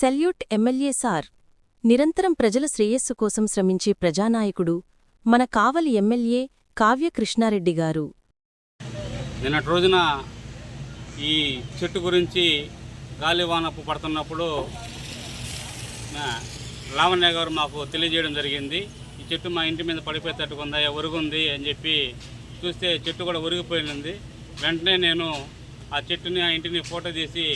Salute MLA sir. నిరంతరం ప్రజల శ్రేయస్సు కోసం శ్రమించే ప్రజానాయకుడు మన కావలి ఎమ్మెల్యే కావ్య కృష్ణారెడ్డి గారు. నిన్నటి రోజున ఈ చెట్టు గురించి గాలివానపు పడుతున్నప్పుడు లావణ్య గారు మాకు తెలియజేయడం జరిగింది. ఈ చెట్టు మా ఇంటి మీద పడిపోయేటట్టుకుందా ఒరుగుంది అని చెప్పి చూస్తే చెట్టు కూడా ఒరిగిపోయింది. వెంటనే నేను ఆ చెట్టుని ఆ ఇంటిని ఫోటో తీసి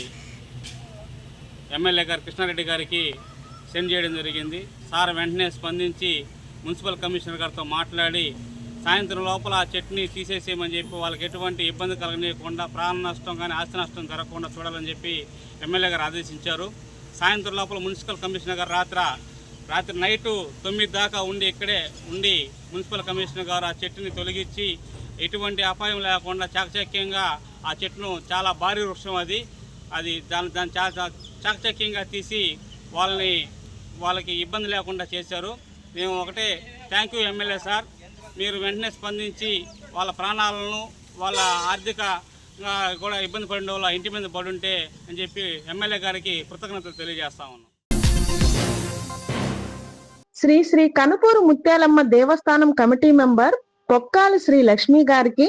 ఎమ్మెల్యే గారు కృష్ణారెడ్డి గారికి సెండ్ చేయడం జరిగింది. సార్ వెంటనే స్పందించి మున్సిపల్ కమిషనర్ గారితో మాట్లాడి సాయంత్రం లోపల ఆ చెట్టుని తీసేసేయమని చెప్పి వాళ్ళకి ఎటువంటి ఇబ్బంది కలగనీయకుండా ప్రాణ నష్టం కానీ ఆస్తి నష్టం జరగకుండా చూడాలని చెప్పి ఎమ్మెల్యే గారు ఆదేశించారు. సాయంత్రం లోపల మున్సిపల్ కమిషనర్ గారు రాత్ర రాత్రి నైటు తొమ్మిది దాకా ఉండి ఇక్కడే ఉండి మున్సిపల్ కమిషనర్ గారు ఆ చెట్టుని తొలగించి ఎటువంటి అపాయం లేకుండా చాకచక్యంగా ఆ చెట్టును చాలా భారీ వృక్షం అది. అది దాని దాన్ని చాలా చాలా చాకచక్యంగా తీసి వాళ్ళని వాళ్ళకి ఇబ్బంది లేకుండా చేశారు. మేము ఒకటే థ్యాంక్ యూ ఎమ్మెల్యే సార్. మీరు వెంటనే స్పందించి వాళ్ళ ప్రాణాలను వాళ్ళ ఆర్థికంగా కూడా ఇబ్బంది పడిన వాళ్ళ ఇంటి మీద పడుంటే అని చెప్పి ఎమ్మెల్యే గారికి కృతజ్ఞతలు తెలియజేస్తా ఉన్నాం. శ్రీ శ్రీ కనుపూరు ముత్యాలమ్మ దేవస్థానం కమిటీ మెంబర్ పొక్కాలి శ్రీ లక్ష్మి గారికి